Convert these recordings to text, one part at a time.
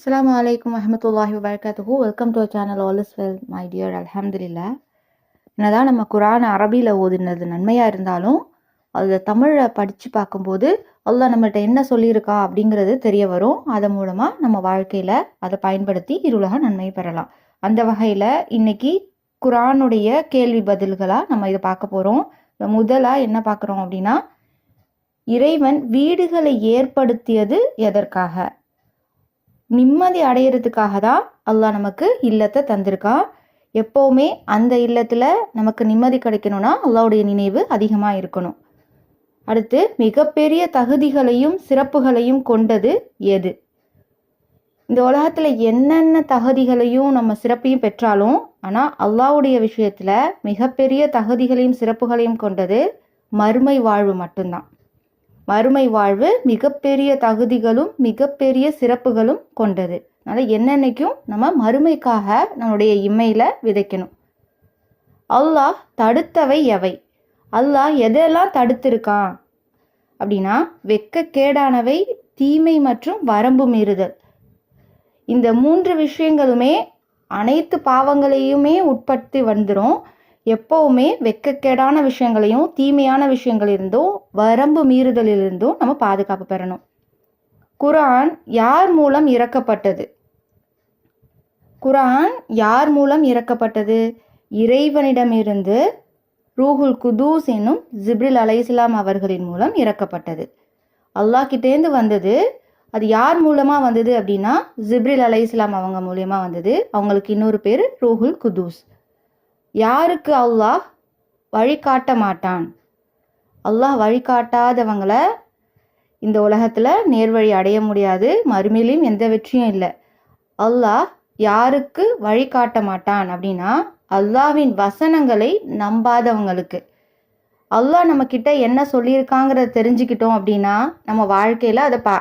அஸ்லாம் அலைக்கும் வரஹ்மத்துல்லாஹி வபரகாத்துஹு welcome to channel all is well my dear அலமதுல்லா என்னதான் நம்ம குரான் அரபியில் ஓதுனது நன்மையாக இருந்தாலும் அதை தமிழை படித்து பார்க்கும்போது அல்லாஹ் நம்மகிட்ட என்ன சொல்லியிருக்கா அப்படிங்கிறது தெரிய வரும். அதன் மூலமாக நம்ம வாழ்க்கையில் அதை பயன்படுத்தி இருளக நன்மை பெறலாம். அந்த வகையில் இன்னைக்கு குரானுடைய கேள்வி பதில்களாக நம்ம இதை பார்க்க போகிறோம் முதலாக என்ன பார்க்குறோம் அப்படின்னா இறைவன் வீடுகளை ஏற்படுத்தியது எதற்காக? நிம்மதி அடையிறதுக்காக தான் அல்லாஹ் நமக்கு இல்லத்தை தந்திருக்கான் எப்போவுமே அந்த இல்லத்தில் நமக்கு நிம்மதி கிடைக்கணும்னா அல்லாவுடைய நினைவு அதிகமாக இருக்கணும். அடுத்து மிகப்பெரிய தகுதிகளையும் சிறப்புகளையும் கொண்டது எது? இந்த உலகத்தில் என்னென்ன தகுதிகளையும் நம்ம சிறப்பையும் பெற்றாலும் ஆனால் அல்லாவுடைய விஷயத்தில் மிகப்பெரிய தகுதிகளையும் சிறப்புகளையும் கொண்டது மறுமை வாழ்வு மட்டும்தான். மறுமை வாழ்வு மிகப்பெரிய தகுதிகளும் மிகப்பெரிய சிறப்புகளும் கொண்டது. அதனால் என்னென்னைக்கும் நம்ம மறுமைக்காக நம்மளுடைய இம்மையில் விதைக்கணும். அல்லாஹ் தடுத்தவை எவை? அல்லாஹ் எதெல்லாம் தடுத்திருக்கான்? அப்படின்னா வெக்கக்கேடானவை தீமை மற்றும் வரம்பு மீறுதல். இந்த மூன்று விஷயங்களுமே அனைத்து பாவங்களையுமே உட்படுத்தி வந்துடும் எப்போவுமே வெக்கக்கேடான விஷயங்களையும் தீமையான விஷயங்களிலிருந்தும் வரம்பு மீறுதலிலிருந்தும் நம்ம பாதுகாப்பு பெறணும். குரான் யார் மூலம் இறக்கப்பட்டது? குரான் யார் மூலம் இறக்கப்பட்டது? இறைவனிடமிருந்து ரூஹுல் குதூஸ் என்னும் ஜிப்ரில் அலைஸ்லாம் அவர்களின் மூலம் இறக்கப்பட்டது. அல்லாஹ் கிட்டேருந்து வந்தது. அது யார் மூலமாக வந்தது அப்படின்னா ஜிப்ரில் அலைஸ்லாம் அவங்க மூலியமாக வந்தது. அவங்களுக்கு இன்னொரு பேர் ரூஹுல் குதூஸ். யாருக்கு அல்லாஹ் வழிகாட்ட மாட்டான்? அல்லாஹ் வழிகாட்டாதவங்களை இந்த உலகத்தில் நேர்வழி அடைய முடியாது. மறுமையிலையும் எந்த வெற்றியும் இல்லை. அல்லாஹ் யாருக்கு வழிகாட்ட மாட்டான் அப்படின்னா அல்லாவின் வசனங்களை நம்பாதவங்களுக்கு. அல்லாஹ் நம்ம கிட்ட என்ன சொல்லியிருக்காங்கிறத தெரிஞ்சுக்கிட்டோம் அப்படின்னா நம்ம வாழ்க்கையில் அதை ப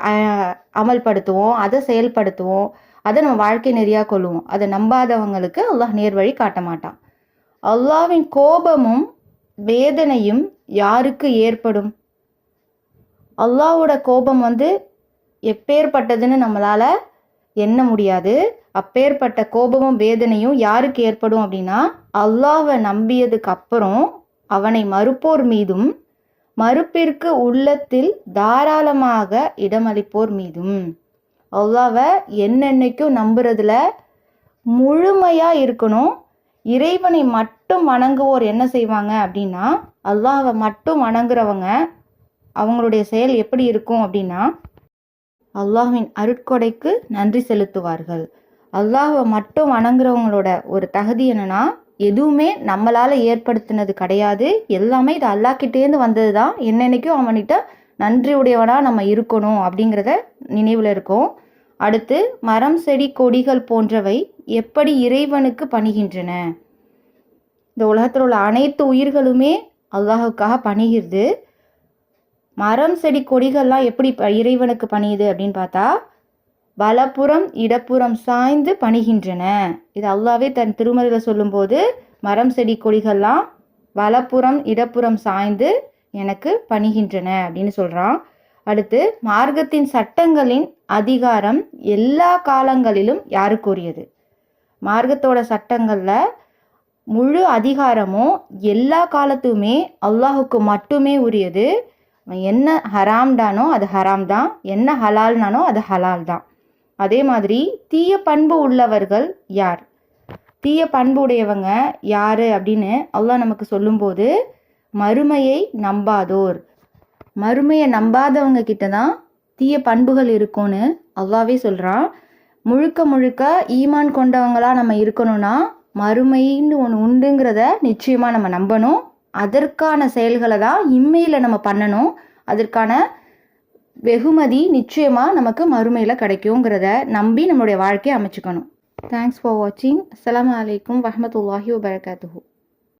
அமல்படுத்துவோம் அதை செயல்படுத்துவோம் அதை நம்ம வாழ்க்கை நெறியாக கொள்ளுவோம் அதை நம்பாதவங்களுக்கு அல்லாஹ் நேர்வழி காட்ட மாட்டான். அல்லாவின் கோபமும் வேதனையும் யாருக்கு ஏற்படும்? அல்லாவோட கோபம் வந்து எப்பேற்பட்டதுன்னு நம்மளால் எண்ண முடியாது. அப்பேற்பட்ட கோபமும் வேதனையும் யாருக்கு ஏற்படும் அப்படின்னா அல்லாவை நம்பியதுக்கு அப்புறம் அவனை மறுப்போர் மீதும் மறுப்பிற்கு உள்ளத்தில் தாராளமாக இடமளிப்போர் மீதும். அல்லாவை என்னென்னைக்கும் நம்புறதுல முழுமையாக இருக்கணும். இறைவனை மட்டும் வணங்குவோர் என்ன செய்வாங்க அப்படின்னா அல்லாவை மட்டும் வணங்குறவங்க அவங்களுடைய செயல் எப்படி இருக்கும் அப்படின்னா அல்லாஹின் அருட்கொடைக்கு நன்றி செலுத்துவார்கள். அல்லாஹை மட்டும் வணங்குறவங்களோட ஒரு தகுதி என்னன்னா எதுவுமே நம்மளால் ஏற்படுத்தினது கிடையாது. எல்லாமே இது அல்லாக்கிட்டேருந்து வந்தது தான் என்னென்னைக்கும் அவன்கிட்ட நன்றி உடையவனாக நம்ம இருக்கணும் அப்படிங்கிறத நினைவில் இருக்கும். அடுத்து மரம் செடி கொடிகள் போன்றவை எப்படி இறைவனுக்கு பணிகின்றன? இந்த உலகத்தில் உள்ள அனைத்து உயிர்களுமே அல்லாஹுக்காக பணிகிறது. மரம் செடி கொடிகள்லாம் எப்படி இறைவனுக்கு பணியுது அப்படின்னு பார்த்தா வலப்புறம் இடப்புறம் சாய்ந்து பணிகின்றன. இது அல்லாவே தன் திருமறையில் சொல்லும்போது மரம் செடி கொடிகள்லாம் வலப்புறம் இடப்புறம் சாய்ந்து எனக்கு பணிகின்றன அப்படின்னு சொல்கிறான் அடுத்து மார்க்கத்தின் சட்டங்களின் அதிகாரம் எல்லா காலங்களிலும் யாருக்குரியது மார்க்கத்தோட சட்டங்களில் முழு அதிகாரமும் எல்லா காலத்துமே அல்லாஹுக்கு மட்டுமே உரியது. என்ன ஹராம்டானோ அது ஹராம் தான் என்ன ஹலால்னானோ அது ஹலால் தான் அதே மாதிரி தீய பண்பு உள்ளவர்கள் யார்? தீய பண்பு உடையவங்க யார் அப்படின்னு அல்லாஹ் நமக்கு சொல்லும்போது மறுமையை நம்பாதோர். மறுமையை நம்பாதவங்க கிட்ட தான் தீய பண்புகள் இருக்கும்னு அல்லாவே சொல்கிறான் முழுக்க முழுக்க ஈமான் கொண்டவங்களாக நம்ம இருக்கணும்னா மறுமைன்னு ஒன்று உண்டுங்கிறத நிச்சயமாக நம்ம நம்பணும். அதற்கான செயல்களை தான் இம்மையில் நம்ம பண்ணணும். அதற்கான வெகுமதி நிச்சயமாக நமக்கு மறுமையில் கிடைக்குங்கிறத நம்பி நம்மளுடைய வாழ்க்கையை அமைச்சுக்கணும். தேங்க்ஸ் ஃபார் வாட்சிங் அஸ்லாம் வலைக்கம் வரமத்துல்லாஹி வபரகாத்துஹூ